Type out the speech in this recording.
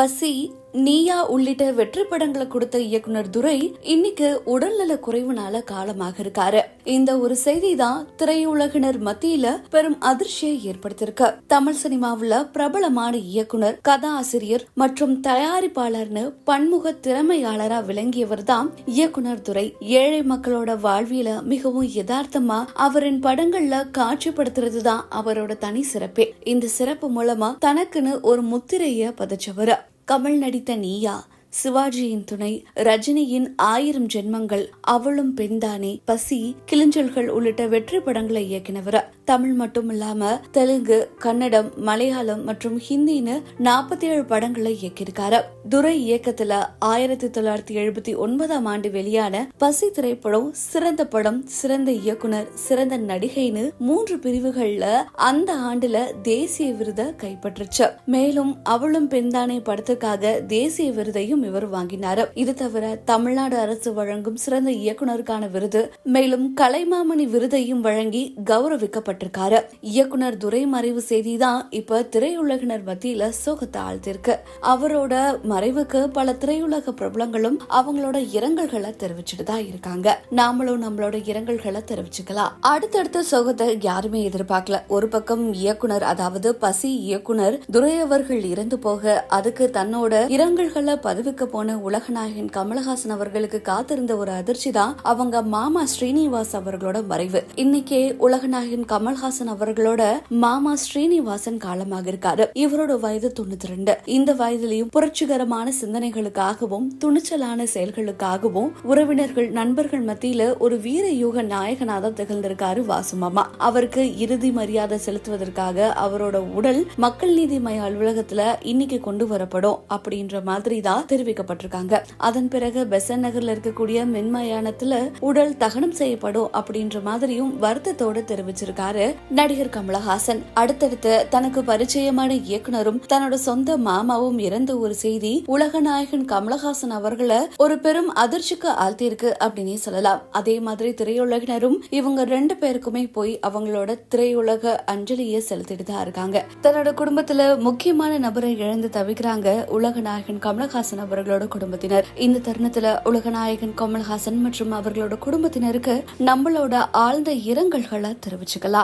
பசி நீயா உள்ளிட்ட வெற்றி படங்களை கொடுத்த இயக்குனர் துரை இன்னைக்கு உடல்நல குறைவுனால காலமாக இருக்காரு. இந்த ஒரு செய்தி தான் திரையுலகினர் மத்தியில பெரும் அதிர்ச்சியை ஏற்படுத்தியிருக்கு. தமிழ் சினிமாவுல பிரபலமான இயக்குனர் கதாசிரியர் மற்றும் தயாரிப்பாளர்னு பன்முக திறமையாளரா விளங்கியவர் தான் இயக்குனர் துரை. ஏழை மக்களோட வாழ்வியல மிகவும் யதார்த்தமா அவரின் படங்கள்ல காட்சிப்படுத்துறது தான் அவரோட தனி சிறப்பே. இந்த சிறப்பு மூலமா தனக்குன்னு ஒரு முத்திரைய பதிச்சவர். கமல் நடித்த நீயா சிவாஜியின் துணை ரஜினியின் ஆயிரம் ஜென்மங்கள் அவளும் பெண்தானே பசி கிளிஞ்சல்கள் உள்ளிட்ட வெற்றி படங்களை இயக்கினவர்? தமிழ் மட்டும் இல்லாம தெலுங்கு கன்னடம் மலையாளம் மற்றும் ஹிந்தின்னு நாற்பத்தி ஏழு படங்களை இயக்கியிருக்காரு. துரை இயக்கத்துல ஆயிரத்தி தொள்ளாயிரத்தி எழுபத்தி ஒன்பதாம் ஆண்டு வெளியான பசி திரைப்படம் சிறந்த படம் சிறந்த இயக்குனர் சிறந்த நடிகைன்னு மூன்று பிரிவுகள்ல அந்த ஆண்டுல தேசிய விருதை கைப்பற்றுச்சு. மேலும் அவளும் பெண்தானே படத்துக்காக தேசிய விருதையும் இவர் வாங்கினாரு. இது தவிர தமிழ்நாடு அரசு வழங்கும் சிறந்த இயக்குனருக்கான விருது மேலும் கலைமாமணி விருதையும் வழங்கி ஈடுபட்டிருக்காரு இயக்குனர் துரை மறைவு செய்தி தான் இப்ப திரையுலகினர் மத்தியில சோகத்தை ஆழ்த்திருக்கு அவரோட மறைவுக்கு பல திரையுலக பிரபலங்களும் அவங்களோட இரங்கல்களை தெரிவிச்சுட்டு தான் இருக்காங்க. நாமளும் நம்மளோட இரங்கல்களை தெரிவிச்சுக்கலாம். அடுத்தடுத்த சோகத்தை யாருமே எதிர்பார்க்கல. ஒரு பக்கம் இயக்குனர் அதாவது பசி இயக்குனர் துரை அவர்கள் இறந்து போக அதுக்கு தன்னோட இரங்கல்களை பதிவுக்கு போன உலகநாயகன் கமலஹாசன் அவர்களுக்கு காத்திருந்த ஒரு அதிர்ச்சி தான் அவங்க மாமா ஸ்ரீனிவாஸ் அவர்களோட மறைவு. இன்னைக்கே உலகநாயகன் கமல்ஹாசன் அவர்களோட மாமா ஸ்ரீனிவாசன் காலமாக இருக்காரு. இவரோட வயது தொண்ணூத்தி ரெண்டு இந்த வயதிலையும் புரட்சிகரமான சிந்தனைகளுக்காகவும் துணிச்சலான செயல்களுக்காகவும் உறவினர்கள் நண்பர்கள் மத்தியில ஒரு வீர யூக நாயகனாக தான் திகழ்ந்திருக்காரு வாசுமாமா அவருக்கு இறுதி மரியாதை செலுத்துவதற்காக அவரோட உடல் மக்கள் நீதி மைய அலுவலகத்துல இன்னைக்கு கொண்டு வரப்படும் அப்படின்ற மாதிரி தான் தெரிவிக்கப்பட்டிருக்காங்க. அதன் பிறகு பெசன் நகர்ல இருக்கக்கூடிய மின்மயானத்துல உடல் தகனம் செய்யப்படும் அப்படின்ற மாதிரியும் வருத்தத்தோட தெரிவிச்சிருக்காரு. நடிகர் கமலஹாசன். அடுத்தடுத்து தனக்கு பரிச்சயமான இயக்குனரும் தன்னோட சொந்த மாமாவும் இறந்த ஒரு செய்தி உலக நாயகன் கமலஹாசன் அவர்களை ஒரு பெரும் அதிர்ச்சிக்கு ஆழ்த்தியிருக்கு அப்படின்னே சொல்லலாம். அதே மாதிரி திரையுலகினரும் இவங்க ரெண்டு பேருக்குமே போய் அவங்களோட திரையுலக அஞ்சலியை செலுத்திட்டு தான் இருக்காங்க. தன்னோட குடும்பத்துல முக்கியமான நபரை இழந்து தவிக்கிறாங்க உலக நாயகன் கமலஹாசன் அவர்களோட குடும்பத்தினர். இந்த தருணத்துல உலகநாயகன் கமல்ஹாசன் மற்றும் அவர்களோட குடும்பத்தினருக்கு நம்மளோட ஆழ்ந்த இரங்கல்களை தெரிவிச்சுக்கலாம்.